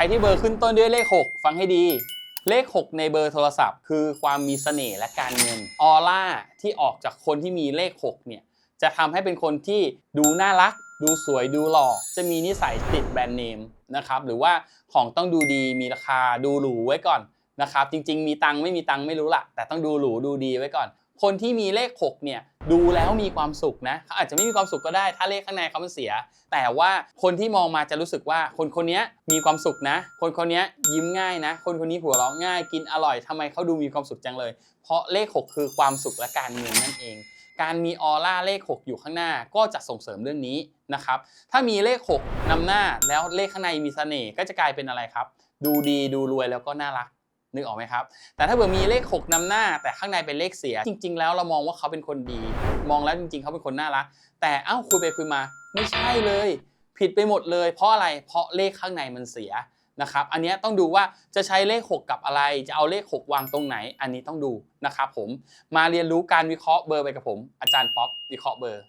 รที่เบอร์ขึ้นต้นด้วยเลข 6 ฟังให้ดี เลข 6 ในเบอร์โทรศัพท์ คือความมีเสน่ห์และการเงินออร่าที่ออกจากคนที่มีเลข 6 เนี่ย จะทำให้เป็นคนที่ดูน่ารัก ดูสวยดูหล่อ จะมีนิสัยติดแบรนด์เนมนะครับหรือว่าของต้องดูดีมีราคาดูหรูไว้ก่อนนะครับจริง ๆ มีตังค์ไม่มีตังค์ไม่รู้ละแต่ต้องดูหรูดูดีไว้ก่อน คนที่มีเลข 6 เนี่ย ดูแล้วมีความสุขนะเขาอาจจะไม่มีความสุขก็ได้ ถ้าเลขข้างในเขามันเสีย แต่ว่าคนที่มองมาจะรู้สึกว่าคนคนนี้มีความสุขนะ คนคนนี้ยิ้มง่ายนะ คนคนนี้หัวเราะง่ายกินอร่อยทำไมเขาดูมีความสุขจังเลย เพราะเลข 6 คือความสุขและการเงินนั่นเอง การมีออร่าเลข 6 อยู่ข้างหน้าก็จะส่งเสริมเรื่องนี้นะครับถ้ามีเลข 6นำหน้าแล้วเลขข้างในมีเสน่ห์ก็จะกลายเป็นอะไรครับ ดูดีดูรวยแล้วก็น่ารัก นึกออกไหมครับ แต่ถ้าเกิดมีเลข 6นำหน้า แต่ข้างในเป็นเลขเสีย จริง ๆ แล้วเรามองว่าเขาเป็นคนดี มองแล้วจริง ๆ เขาเป็นคนน่ารัก แต่เอ้าคุยไปคุยมาไม่ใช่เลย ผิดไปหมดเลย เพราะอะไร เพราะเลขข้างในมันเสียนะครับ อันนี้ต้องดูว่าจะใช้เลข 6 กับอะไร จะเอาเลข 6 วางตรงไหน อันนี้ต้องดูนะครับผม มาเรียนรู้การวิเคราะห์เบอร์ไปกับผม อาจารย์ป๊อปวิเคราะห์เบอร์